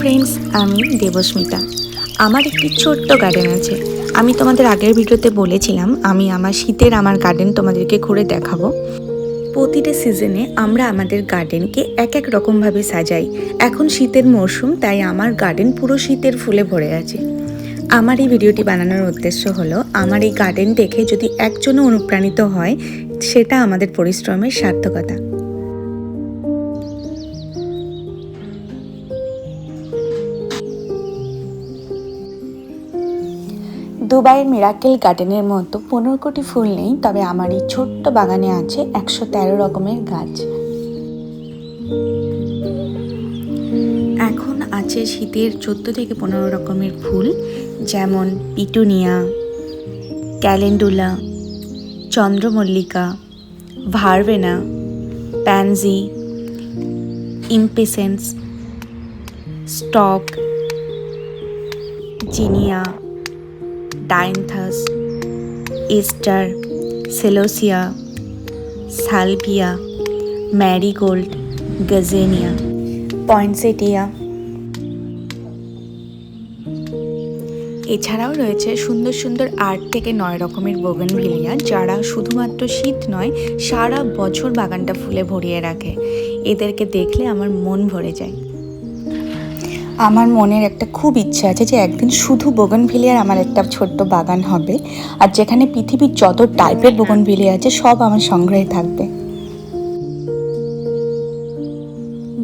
Friends আমি দেবস্মিতা। আমার একটি ছোট্ট গার্ডেন আছে। আমি তোমাদের আগের ভিডিওতে বলেছিলাম, আমি আমার শীতের আমার গার্ডেন তোমাদেরকে ঘুরে দেখাবো। প্রতিটা সিজনে আমরা আমাদের গার্ডেনকে এক এক রকমভাবে সাজাই। এখন শীতের মরশুম, তাই আমার গার্ডেন পুরো শীতের ফুলে ভরে আছে। আমার এই ভিডিওটি বানানোর উদ্দেশ্য হলো, আমার এই গার্ডেন দেখে যদি একজনও অনুপ্রাণিত হয়, সেটা আমাদের পরিশ্রমের সার্থকতা। দুবাইয়ের মিরাকেল গার্ডেনের মতো পনেরো কোটি ফুল নেই, তবে আমার এই ছোট্ট বাগানে আছে একশো তেরো রকমের গাছ। এখন আছে শীতের চোদ্দ থেকে পনেরো রকমের ফুল, যেমন পিটুনিয়া, ক্যালেন্ডুলা, চন্দ্রমল্লিকা verbena pansy, impatiens, stock, zinnia dianthus aster celosia salvia marigold gazania poinsettia এছাড়াও রয়েছে সুন্দর সুন্দর আট থেকে নয় রকমের বোগনভিলিয়া যারা শুধুমাত্র শীত নয়, সারা বছর বাগানটা ফুলে ভরিয়ে রাখে। এদেরকে দেখলে আমার মন ভরে যায়। আমার মনের একটা খুব ইচ্ছা আছে যে একদিন শুধু বোগনভিলিয়ার আমার একটা ছোট্ট বাগান হবে। আর যেখানে পৃথিবীর যত টাইপের বোগনভিলিয়া আছে সব আমার সংগ্রহে থাকবে।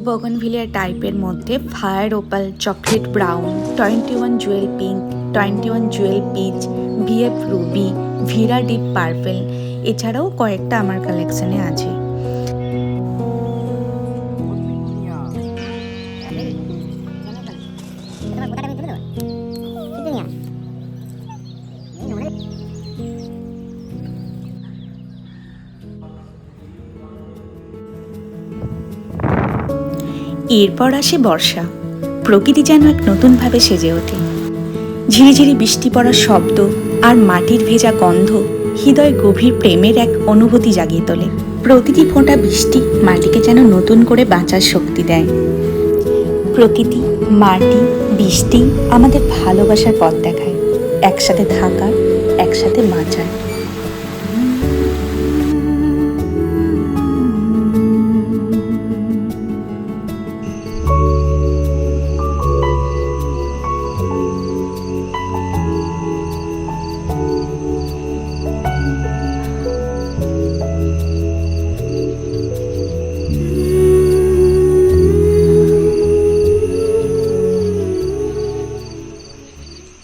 বোগনভিলিয়া টাইপের মধ্যে fire opal chocolate brown twenty one jewel pink twenty one jewel peach VF ruby Vera deep purple এছাড়াও কয়েকটা আমার কালেকশনে আছে। এরপর আসে বর্ষা। প্রকৃতি যেন এক নতুনভাবে সেজে ওঠে। ঝিরিঝিরি বৃষ্টি পড়ার শব্দ আর মাটির ভেজা গন্ধ হৃদয় গভীর প্রেমের এক অনুভূতি জাগিয়ে তোলে। প্রতিটি ফোঁটা বৃষ্টি মাটিকে যেন নতুন করে বাঁচার শক্তি দেয়। প্রকৃতি মাটি বৃষ্টি আমাদের ভালোবাসার পথ দেখায়। একসাথে থাকার একসাথে বাঁচার।